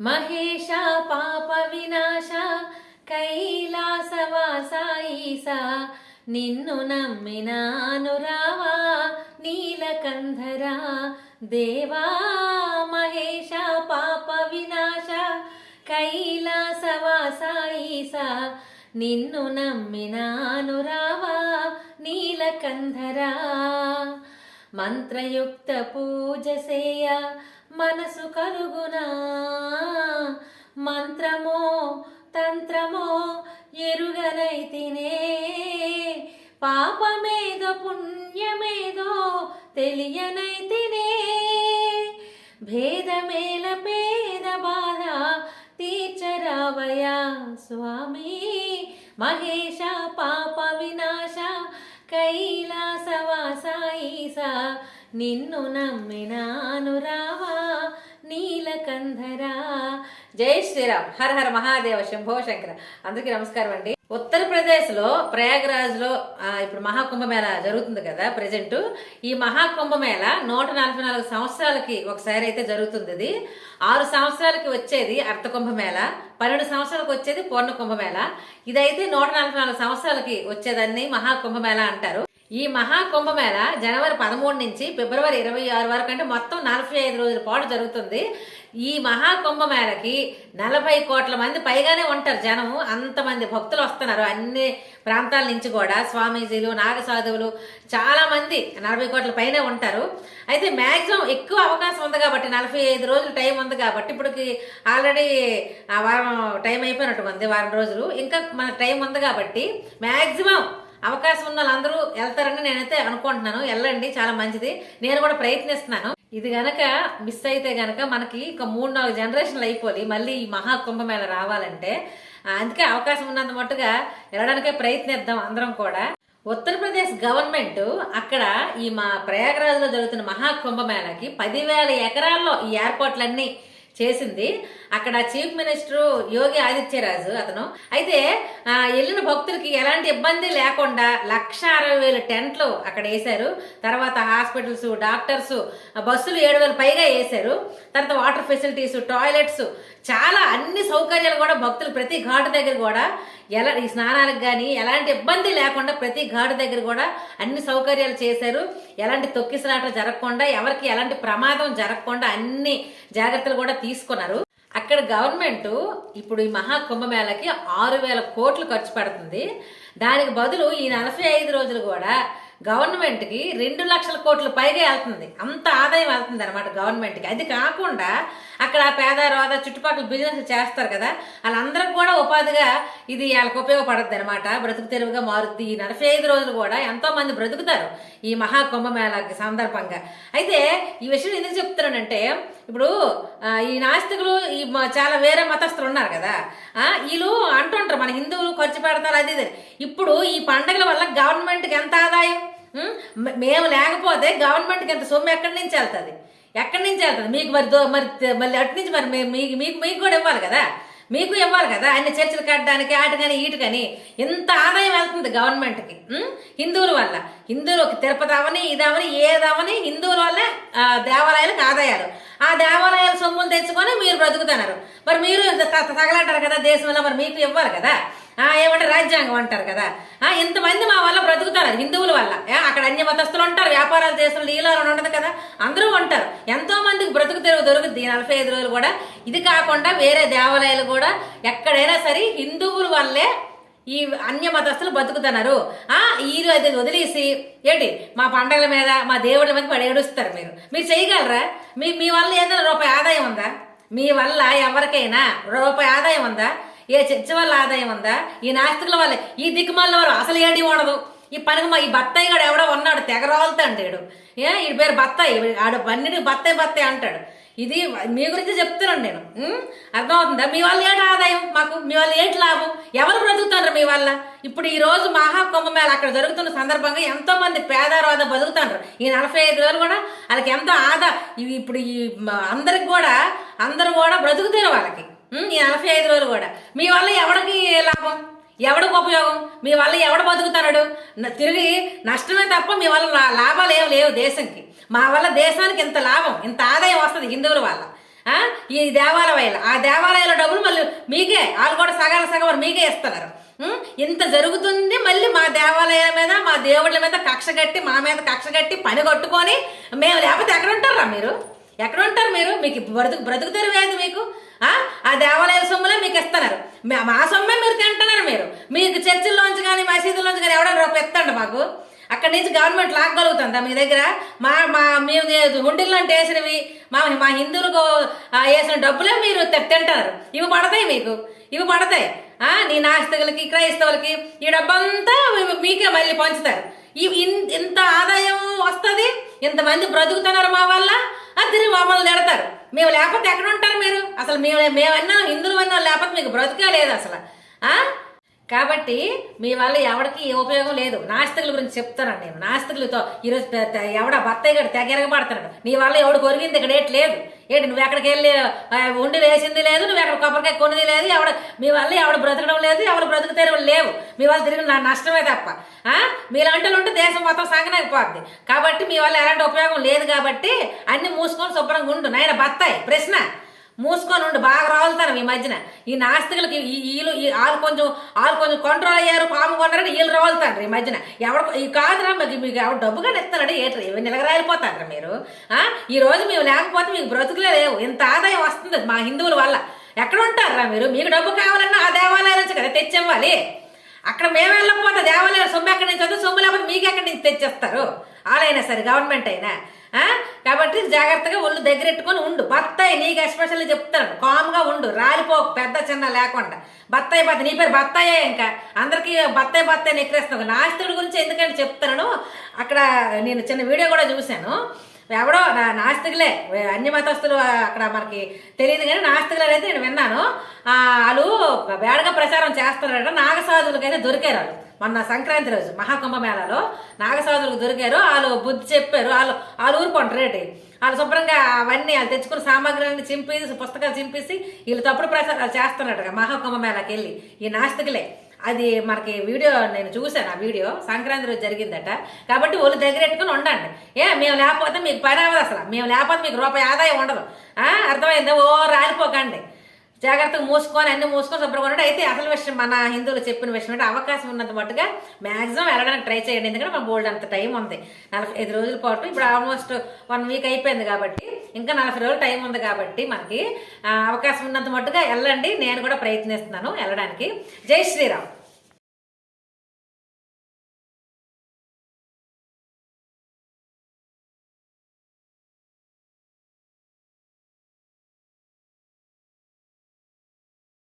మహేష పాప వినాశ కైలాసవాసాయిస. నిన్ను నమ్మినాను రావా నీలకంధరా. దేవా మహేష పాప వినాశ కైలాసవాసాయిస. నిన్ను నమ్మినాను రావా నీలకంధరా. మంత్రయుక్త పూజ సేయ మనసు కలుగునా. మంత్రమో తంత్రమో ఎరుగనైతినే పాపమేదో పుణ్యమేదో తెలియనైతినే భేదమేల పేద బాధ తీర్చరావయా స్వామి. మహేష పాప వినాశ కైలాసవాస ఈసా నిన్ను నమ్మినాను రావా నీలకంధరా. జై శ్రీరామ్. హర హర మహాదేవ శంభో శంకర. అందరికీ నమస్కారం అండి. ఉత్తరప్రదేశ్లో ప్రయాగరాజ్లో ఇప్పుడు మహాకుంభమేళ జరుగుతుంది కదా ప్రజెంట్ ఈ మహాకుంభమేళ నూట నలభై నాలుగు సంవత్సరాలకి ఒకసారి అయితే జరుగుతుంది ఇది. ఆరు సంవత్సరాలకి వచ్చేది అర్థకుంభమేళ పన్నెండు సంవత్సరాలకు వచ్చేది పూర్ణ కుంభమేళ ఇదైతే నూట నలభై నాలుగు సంవత్సరాలకి వచ్చేదాన్ని మహాకుంభమేళ అంటారు. ఈ మహాకుంభమేళ జనవరి పదమూడు నుంచి ఫిబ్రవరి ఇరవై ఆరు వరకు అంటే మొత్తం నలభై ఐదు రోజుల పాటు జరుగుతుంది. ఈ మహాకుంభమేళకి నలభై కోట్ల మంది పైగానే ఉంటారు జనం. అంతమంది భక్తులు వస్తున్నారు అన్ని ప్రాంతాల నుంచి కూడా. స్వామీజీలు నాగసాధువులు చాలామంది నలభై కోట్ల పైనే ఉంటారు. అయితే మ్యాక్సిమం ఎక్కువ అవకాశం ఉంది కాబట్టి నలభై ఐదు రోజులు టైం ఉంది కాబట్టి ఇప్పటికి ఆల్రెడీ ఆ వారం టైం అయిపోయినట్టు ఉంది వారం రోజులు. ఇంకా మన టైం ఉంది కాబట్టి మ్యాక్సిమం అవకాశం ఉన్న వాళ్ళందరూ వెళ్తారని నేనైతే అనుకుంటున్నాను. వెళ్ళండి చాలా మంచిది. నేను కూడా ప్రయత్నిస్తున్నాను. ఇది గనక మిస్ అయితే గనక మనకి ఒక మూడు నాలుగు జనరేషన్లు అయిపోయి మళ్ళీ ఈ మహా కుంభమేళ రావాలంటే అందుకే అవకాశం ఉన్నంత మట్టుగా వెళ్ళడానికే ప్రయత్నిద్దాం అందరం కూడా. ఉత్తరప్రదేశ్ గవర్నమెంట్ అక్కడ ఈ మా ప్రయాగరాజ్లో జరుగుతున్న మహా కుంభమేళకి పదివేల ఎకరాల్లో ఈ ఏర్పాట్లన్నీ చేసింది. అక్కడ చీఫ్ మినిస్టర్ యోగి ఆదిత్యరాజు అతను. అయితే వెళ్ళిన భక్తులకి ఎలాంటి ఇబ్బంది లేకుండా లక్ష అరవై వేల టెంట్లు అక్కడ వేశారు. తర్వాత హాస్పిటల్స్ డాక్టర్స్ బస్సులు ఏడు వేల పైగా వేశారు. తర్వాత వాటర్ ఫెసిలిటీస్ టాయిలెట్స్ చాలా అన్ని సౌకర్యాలు కూడా భక్తులు ప్రతి ఘాటు దగ్గర కూడా ఎలా ఈ స్నానాలకు కానీ ఎలాంటి ఇబ్బంది లేకుండా ప్రతి ఘాటు దగ్గర కూడా అన్ని సౌకర్యాలు చేశారు. ఎలాంటి తొక్కిసలాటలు జరగకుండా ఎవరికి ఎలాంటి ప్రమాదం జరగకుండా అన్ని జాగ్రత్తలు కూడా తీసుకున్నారు. అక్కడ గవర్నమెంట్ ఇప్పుడు ఈ మహాకుంభమేళకి ఆరు వేల కోట్లు ఖర్చు పెడుతుంది. దానికి బదులు ఈ నలభై ఐదు రోజులు కూడా గవర్నమెంట్కి రెండు లక్షల కోట్ల పైగా వెళ్తుంది. అంత ఆదాయం వెళ్తుంది అనమాట గవర్నమెంట్కి. అది కాకుండా అక్కడ పేద రోద చుట్టుపక్కల బిజినెస్ చేస్తారు కదా వాళ్ళందరికి కూడా ఉపాధిగా ఇది వాళ్ళకి ఉపయోగపడద్ది అనమాట బ్రతుకు తెరువుగా మారుద్ది. ఈ నలభై ఐదు రోజులు కూడా ఎంతో మంది బ్రతుకుతారు ఈ మహాకుంభమేళకి సందర్భంగా. అయితే ఈ విషయం ఎందుకు చెప్తున్నానంటే ఇప్పుడు ఈ నాస్తికులు ఈ మ- చాలా వేరే మతస్థులు ఉన్నారు కదా వీళ్ళు అంటుంటారు మన హిందువులు ఖర్చు పెడతారు అది ఇది. ఇప్పుడు ఈ పండగల వల్ల గవర్నమెంట్కి ఎంత ఆదాయం? మేము లేకపోతే గవర్నమెంట్కి ఎంత సొమ్ము ఎక్కడి నుంచి వెళ్తుంది? ఎక్కడి నుంచి వెళ్తుంది? మీకు మరి దో- మరి మళ్ళీ అటు నుంచి మరి మీకు మీకు మీకు కూడా ఇవ్వాలి కదా? మీకు ఇవ్వాలి కదా? అన్ని చర్చలు కట్టడానికి ఆట కానీ ఈటు ఎంత ఆదాయం వెళ్తుంది గవర్నమెంట్కి హిందువుల వల్ల. హిందువులు తిరుపతి అవని ఇదవని ఏదవని హిందువుల వల్లే ఆ, దేవాలయాలకు ఆదాయాలు. ఆ దేవాలయాల సొమ్ములు తెచ్చుకొని మీరు బ్రతుకుతున్నారు. మరి మీరు తగలంటారు కదా దేశంలో మరి మీకు ఇవ్వాలి కదా? ఏమంటారు ఏమంటే రాజ్యాంగం అంటారు కదా. ఇంతమంది మా వల్ల బ్రతుకుతారు హిందువుల వల్ల. అక్కడ అన్య మతస్థులు ఉంటారు వ్యాపారాలు చేస్తున్న లీలాలు ఉండదు కదా. అందరూ ఉంటారు. ఎంతో మందికి బ్రతుకు తెరువు దొరుకుతుంది నలభై ఐదు రోజులు కూడా. ఇది కాకుండా వేరే దేవాలయాలు కూడా ఎక్కడైనా సరే హిందువుల వల్లే ఈ అన్య మతస్థులు బతుకుతున్నారు ఆ ఈరు అది వదిలేసి ఏంటి? మా పండగల మీద మా దేవుడి మీద పడి ఏడుస్తారు మీరు. మీరు చేయగలరా? మీ మీ వల్ల ఏదైనా రూపాయి ఆదాయం ఉందా? మీ వల్ల ఎవరికైనా రూపాయి ఆదాయం ఉందా? ఏ చర్చ వల్ల ఆదాయం ఉందా? ఈ నాస్తికుల వల్ల ఈ దిక్కుమాల వారు అసలు ఏడి ఉండదు ఈ పనికి మా ఈ బత్తాయి గడు ఎవడో ఉన్నాడు తెగరాలుతాడు ఏ ఈ పేరు బత్తాయి. ఆడు పన్నీటి బత్తాయి బత్తాయి అంటాడు. ఇది మీ గురించి చెప్తున్నాను నేను. అర్థమవుతుందా? మీ వల్ల ఏంటి ఆదాయం మాకు? మీ వల్ల ఏంటి లాభం? ఎవరు బ్రతుకుతారు మీ వల్ల? ఇప్పుడు ఈ రోజు మహాకుంభమేళ అక్కడ జరుగుతున్న సందర్భంగా ఎంతో మంది పేదవాద బతుకుతారు ఈ నలభై ఐదు వేలు కూడా వాళ్ళకి ఎంతో ఆదా ఇవి ఇప్పుడు ఈ అందరికి కూడా అందరూ కూడా బ్రతుకుతారు వాళ్ళకి. ఎనభై ఐదు రోజులు కూడా. మీ వల్ల ఎవడికి లాభం? ఎవడికి ఉపయోగం? మీ వల్ల ఎవడు బతుకుతున్నాడు తిరిగి నష్టమే తప్ప మీ వల్ల లా- లాభాలు ఏం లేవు దేశంకి. మా వల్ల దేశానికి ఇంత లాభం ఇంత ఆదాయం వస్తుంది హిందువుల వల్ల. ఈ దేవాలయాలు ఆ దేవాలయాల డబ్బులు మళ్ళీ మీకే వాళ్ళు కూడా సగాల సగం మీకే ఇస్తున్నారు. ఇంత జరుగుతుంది మళ్ళీ మా దేవాలయాల మీద మా దేవుళ్ళ మీద కక్ష కట్టి మా మీద కక్ష కట్టి పని కట్టుకొని మేము లేకపోతే ఎక్కడ ఉంటారా మీరు? ఎక్కడ ఉంటారు మీరు? మీకు బ్రతుకు బ్రతుకు తెరివేది మీకు? ఆ? దేవాలయ దేవాలయాల సొమ్ములే మీకు ఇస్తున్నారు. మా- సొమ్మే మీరు తింటున్నారు మీరు. మీకు చర్చిల్లోంచి కానీ మసీదుల్లోంచి కానీ ఎవడో రూపాయి ఇస్తండి మాకు? అక్కడి నుంచి గవర్నమెంట్ లాగలుగుతుందా మీ దగ్గర? మా మా మేము హుండీల్లో వేసినవి మా మా హిందువులకు వేసిన డబ్బులే మీరు తింటారు ఇవి పడతాయి మీకు. ఇవి పడతాయి. నీ నాస్తికులకి క్రైస్తవులకి ఈ డబ్బంతా మీకే మళ్ళీ పంచుతారు. ఇవి ఇన్- ఇంత ఆదాయం వస్తుంది ఇంతమంది బ్రతుకుతున్నారు మా వల్ల తిరిగి మమ్మల్ని తిడతారు. మేము లేకపోతే ఎక్కడ ఉంటారు మీరు అసలు మేము మేమన్నా హిందువులు అన్నా లేకపోతే మీకు బ్రతికే లేదు అసలు ఆ? కాబట్టి మీ వల్ల ఎవరికి ఏ ఉపయోగం లేదు. నాస్తికుల గురించి చెప్తున్నాను నేను. నాస్తికులతో ఈరోజు ఎవడ భర్త ఇక్కడ తెగరగబడుతున్నాడు నీ వల్ల ఎవడు కొరిగింది ఇక్కడ ఏటి లేదు. ఏంటి నువ్వు ఎక్కడికి వెళ్ళి ఉండి వేసింది లేదు నువ్వు ఎక్కడ కొబ్బరికాయ కొనిది లేదు ఎవడ మీ వల్ల ఎవడు బ్రతకడం లేదు ఎవరు బ్రతుకు లేవు. మీ వల్ల తిరిగి నా నష్టమే తప్ప. మీలాంటి ఉంటే దేశం మొత్తం సంగనైపోద్ది. కాబట్టి మీ వల్ల ఎలాంటి ఉపయోగం లేదు కాబట్టి అన్ని మూసుకొని శుభ్రంగా ఉండు. నాయన బత్తాయి ప్రశ్న. మూసుకొని ఉండి బాగా రాలుతారు ఈ మధ్యన. ఈ నాస్తికులకి వీళ్ళు వాళ్ళు కొంచెం వాళ్ళు కొంచెం కంట్రోల్ అయ్యారు పాము కొన్నారని వీళ్ళు రావుతారు ఈ మధ్యన. ఎవడ ఈ కాదురా మీకు మీకు ఎవరు డబ్బుగా ఇస్తాడు ఏట్రా ఇవి నిలగరాలిపోతారా మీరు? ఈ రోజు మేము లేకపోతే మీకు బ్రతుకులే లేవు. ఇంత ఆదాయం వస్తుంది మా హిందువుల వల్ల. ఎక్కడ ఉంటారా మీరు? మీకు డబ్బు కావాలన్నా ఆ దేవాలయాల నుంచి కదా తెచ్చివ్వాలి. అక్కడ మేము వెళ్ళకపోతే దేవాలయం సొమ్ము ఎక్కడి నుంచి వస్తుంది సొమ్ము లేకపోతే మీకు ఎక్కడి నుంచి తెచ్చేస్తారు? వాళ్ళైనా సరే గవర్నమెంట్ అయినా. కాబట్టి జాగ్రత్తగా ఒళ్ళు దగ్గరెట్టుకొని ఉండు. బత్తాయి నీకు ఎస్పెషల్లీ చెప్తాను. కామ్గా ఉండు. రాలిపో పెద్ద చిన్న లేకుండా. బత్తాయి బత్తాయి. నీ పేరు బత్తాయే ఇంకా. అందరికీ బత్తాయి బత్తాయి నెక్కిరేస్తున్నావు నాస్తికుడి గురించి ఎందుకంటే చెప్తాను అక్కడ నేను చిన్న వీడియో కూడా చూశాను. ఎవడో నా నాస్తికులే. అన్య మతస్థులు అక్కడ మనకి తెలియదు కానీ నాస్తికులు అయితే నేను విన్నాను. వాళ్ళు వేడగా ప్రచారం చేస్తున్నారట. నాగసాధువులకి అయితే దొరికారు వాళ్ళు. మొన్న సంక్రాంతి రోజు మహాకుంభమేళాలో నాగసాధులకు దొరికారు. వాళ్ళు బుద్ధి చెప్పారు. వాళ్ళు వాళ్ళు ఊరుకుంటారు రేటు వాళ్ళు శుభ్రంగా అవన్నీ వాళ్ళు తెచ్చుకున్న సామాగ్రిని చింపేసి పుస్తకాలు చింపేసి వీళ్ళు తప్పుడు ప్రచారాలు చేస్తున్నట్టుగా మహాకుంభమేళాకి వెళ్ళి. ఈ నాస్తికులే. అది మనకి వీడియో నేను చూశాను ఆ వీడియో సంక్రాంతి రోజు జరిగిందట. కాబట్టి ఒళ్ళు దగ్గర పెట్టుకుని ఉండండి. ఏ మేము లేకపోతే మీకు పని అవ్వదు అసలు. మేము లేకపోతే మీకు రూపాయి ఆదాయం ఉండదు. అర్థమైందా? ఓ రాలిపోకండి. జాగ్రత్తగా మూసుకొని అన్ని మూసుకొని శుభ్రంగా ఉండండి. అయితే అసలు విషయం మన హిందువులు చెప్పిన విషయం అంటే అవకాశం ఉన్నంత మట్టుగా మ్యాక్సిమం వెళ్ళడానికి ట్రై చేయండి. ఎందుకంటే మన బోల్డ్ అంత టైం ఉంది. నలభై ఐదు రోజుల పాటు ఇప్పుడు ఆల్మోస్ట్ వన్ వీక్ అయిపోయింది కాబట్టి ఇంకా నలభై రోజులు టైం ఉంది కాబట్టి మనకి అవకాశం ఉన్నంత మట్టుగా వెళ్ళండి. నేను కూడా ప్రయత్నిస్తున్నాను వెళ్ళడానికి. జై శ్రీరామ్.